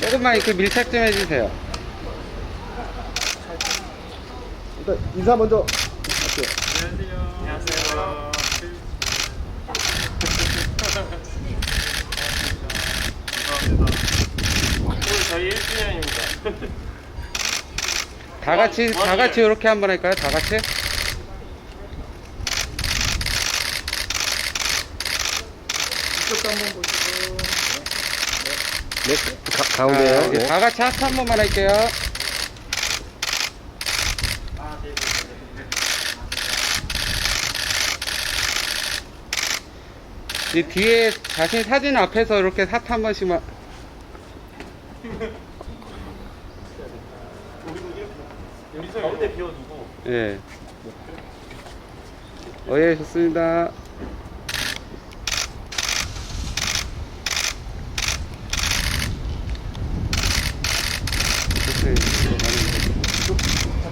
조금만 이렇게 밀착 좀 해주세요. 일단 인사 먼저 할게요. 안녕하세요. 오늘 저희 1주년입니다. 다 같이 다 같이 이렇게 한번 할까요? 다 같이? 이쪽도 한번 보시고. 네, 가, 가운데요. 아, 이제 네. 다 같이 하트 한 번만 할게요. 이 뒤에 자신 사진 앞에서 이렇게 하트 한 번씩만. 여기서 가운데 비워두고. 예. 어, 예, 좋습니다.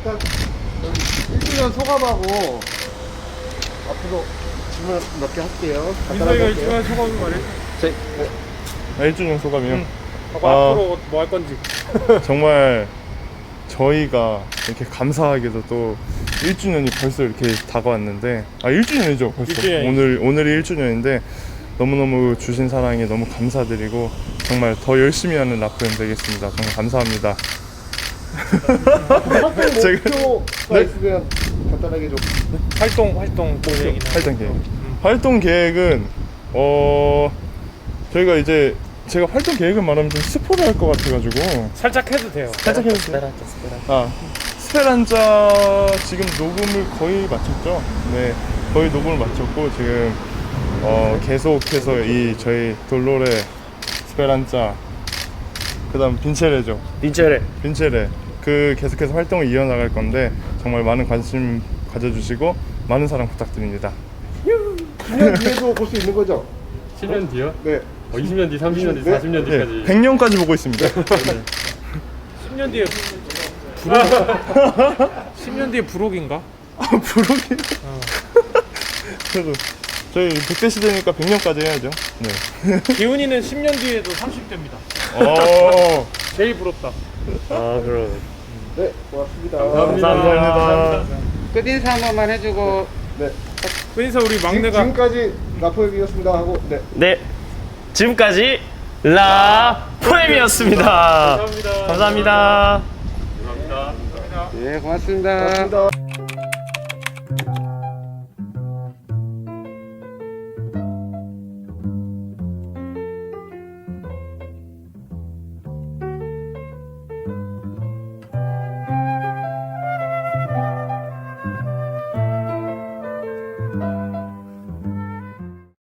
잠깐 1주년 소감하고 앞으로 질문 몇 개 할게요. 간단하게 할게요. 소감 말해. 저희, 아, 1주년 소감이요? 하고 아. 앞으로 뭐 할 건지. 정말 저희가 이렇게 감사하게도 또 1주년이 벌써 이렇게 다가왔는데 아 1주년이죠 벌써 1주년이죠. 오늘 오늘이 1주년인데 너무너무 주신 사랑에 너무 감사드리고 정말 더 열심히 하는 라프엠 되겠습니다 정말 감사합니다 제가- 목표가 네? 있으면 간단하게 좀. 활동 활동 계획이나. 활동 계획 활동 계획은 어 저희가 이제 제가 활동 계획을 말하면 좀 스포를 할 것 같아가지고 살짝 해도 돼요. 살짝 해주세요. 아, 스페란자 지금 녹음을 거의 마쳤죠? 네, 거의 녹음을 마쳤고 지금 어, 계속해서 이 저희 돌로레 스페란자 그다음 빈체레죠. 빈체레. 빈체레 그 계속해서 활동을 이어나갈 건데 정말 많은 관심 가져주시고 많은 사랑 부탁드립니다. 2년 뒤에도 볼 수 있는 거죠? 10년 뒤요? 네. 어, 20년 뒤, 30년 뒤, 네? 40년 네, 뒤까지. 100년까지 보고 있습니다. 10년 뒤에 부록. 10년 뒤에 부록인가? 부록이. 그래도 저희 100대 시대니까 100년까지 해야죠. 네. 기훈이는 10년 뒤에도 30대입니다. 어. 제일 부럽다. 아, 그럼. 네, 고맙습니다. 감사합니다. 끝인사 한 번만 해주고. 네. 그래서 우리 지, 막내가 지금까지 라포역이었습니다 하고 네. 네. 지금까지 라 프레임이었습니다. 감사합니다. 감사합니다. 감사합니다. 예, 고맙습니다. 고맙습니다.